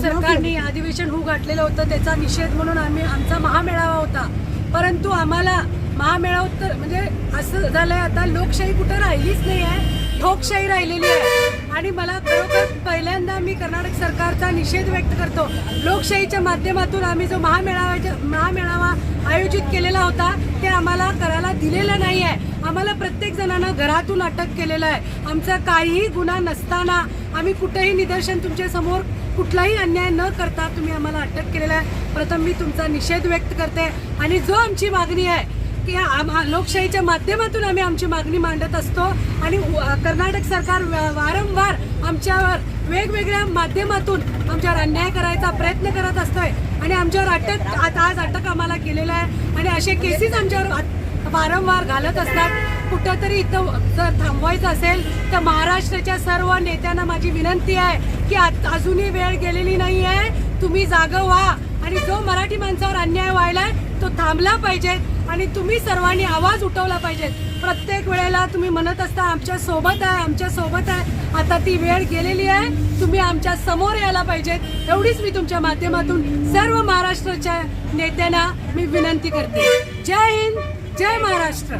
सरकारने अधिवेशन होऊ घातलेलं होतं त्याचा निषेध म्हणून आम्ही आमचा महामेळावा होता. परंतु आम्हाला महामेळावत तर म्हणजे असं झालंय आता लोकशाही कुठं राहिलीच नाही आहे ठोकशाही राहिलेली आहे. आणि मला खरोखर पहिल्यांदा मी कर्नाटक सरकारचा निषेध व्यक्त करतो. लोकशाहीच्या माध्यमातून आम्ही जो महामेळाव्याच्या महामेळावा आयोजित केलेला होता ते आम्हाला करायला दिलेलं नाही आहे आम्हाला प्रत्येक जणांना घरातून अटक केलेलं आहे. आमचा काहीही गुन्हा नसताना आम्ही कुठेही निदर्शन तुमच्यासमोर कुठलाही अन्याय न करता तुम्ही आम्हाला अटक केलेला आहे. प्रथम मी तुमचा निषेध व्यक्त करते. आणि जो आमची मागणी आहे की आम- लोकशाहीच्या माध्यमातून आम्ही आमची मागणी मांडत असतो आणि कर्नाटक सरकार वारंवार आमच्यावर वेगवेगळ्या माध्यमातून आमच्यावर अन्याय करायचा प्रयत्न करत असतोय आणि आमच्यावर अटक आता आज अटक आम्हाला केलेलं आहे आणि असे केसेस आमच्यावर आत- वारंवार घालत असतात. कुठंतरी इथं जर थांबवायचं असेल तर महाराष्ट्राच्या सर्व नेत्यांना माझी विनंती आहे की अजूनही वेळ गेलेली नाही आहे तुम्ही जागं व्हा. आणि जो मराठी माणसावर अन्याय व्हायलाय तो थांबला पाहिजे आणि तुम्ही सर्वांनी आवाज उठवला पाहिजे. प्रत्येक वेळेला तुम्ही म्हणत असता आमच्यासोबत आहे आमच्यासोबत आहे. आता ती वेळ गेलेली आहे. तुम्ही आमच्यासमोर यायला पाहिजेत. एवढीच मी तुमच्या माध्यमातून सर्व महाराष्ट्राच्या नेत्यांना मी विनंती करते. जय हिंद जय महाराष्ट्र.